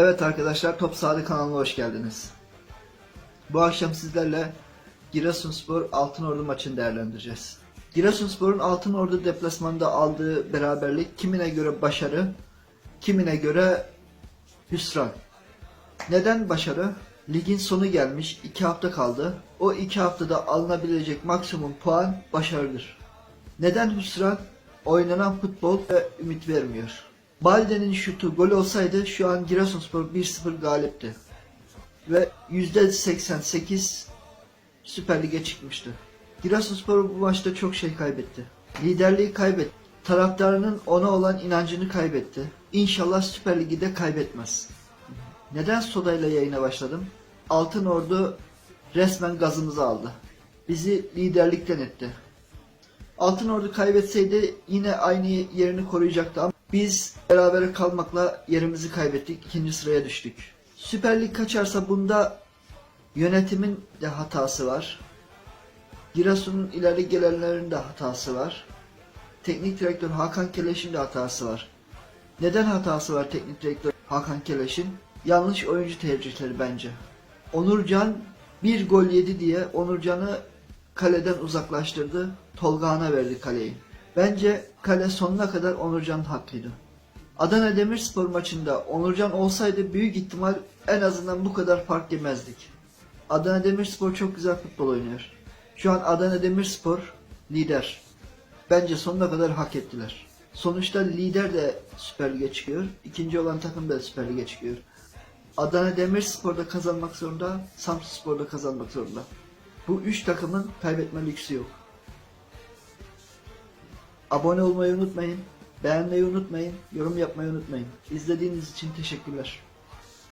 Evet arkadaşlar Top Sade kanalına hoş geldiniz. Bu akşam sizlerle Giresunspor Altınordu maçını değerlendireceğiz. Giresunspor'un Altınordu deplasmanında aldığı beraberlik kimine göre başarı, kimine göre hüsran. Neden başarı? Ligin sonu gelmiş, iki hafta kaldı. O iki haftada alınabilecek maksimum puan başarıdır. Neden hüsran? Oynanan futbol ve ümit vermiyor. Balde'nin şutu gol olsaydı şu an Giresunspor 1-0 galipti. Ve %88 Süper Lig'e çıkmıştı. Giresunspor bu maçta çok şey kaybetti. Liderliği kaybetti. Taraftarının ona olan inancını kaybetti. İnşallah Süper Lig'i de kaybetmez. Neden Soda ile yayına başladım? Altın Ordu resmen gazımızı aldı. Bizi liderlikten etti. Altın Ordu kaybetseydi yine aynı yerini koruyacaktı ama biz berabere kalmakla yerimizi kaybettik. ikinci sıraya düştük. Süper Lig kaçarsa bunda yönetimin de hatası var. Giresun'un ileri gelenlerin de hatası var. Teknik direktör Hakan Keleş'in de hatası var. Neden hatası var teknik direktör Hakan Keleş'in? Yanlış oyuncu tercihleri bence. Onurcan bir gol yedi diye Onurcan'ı kaleden uzaklaştırdı. Tolga'na verdi kaleyi. Bence kale sonuna kadar Onurcan haklıydı. Adana Demirspor maçında Onurcan olsaydı büyük ihtimal en azından bu kadar fark yemezdik. Adana Demirspor çok güzel futbol oynuyor. Şu an Adana Demirspor lider. Bence sonuna kadar hak ettiler. Sonuçta lider de Süper Lig'e çıkıyor. ikinci olan takım da Süper Lig'e çıkıyor. Adana Demirspor'da kazanmak zorunda, Samsunspor'da kazanmak zorunda. Bu üç takımın kaybetme lüksü yok. Abone olmayı unutmayın, beğenmeyi unutmayın, yorum yapmayı unutmayın. İzlediğiniz için teşekkürler.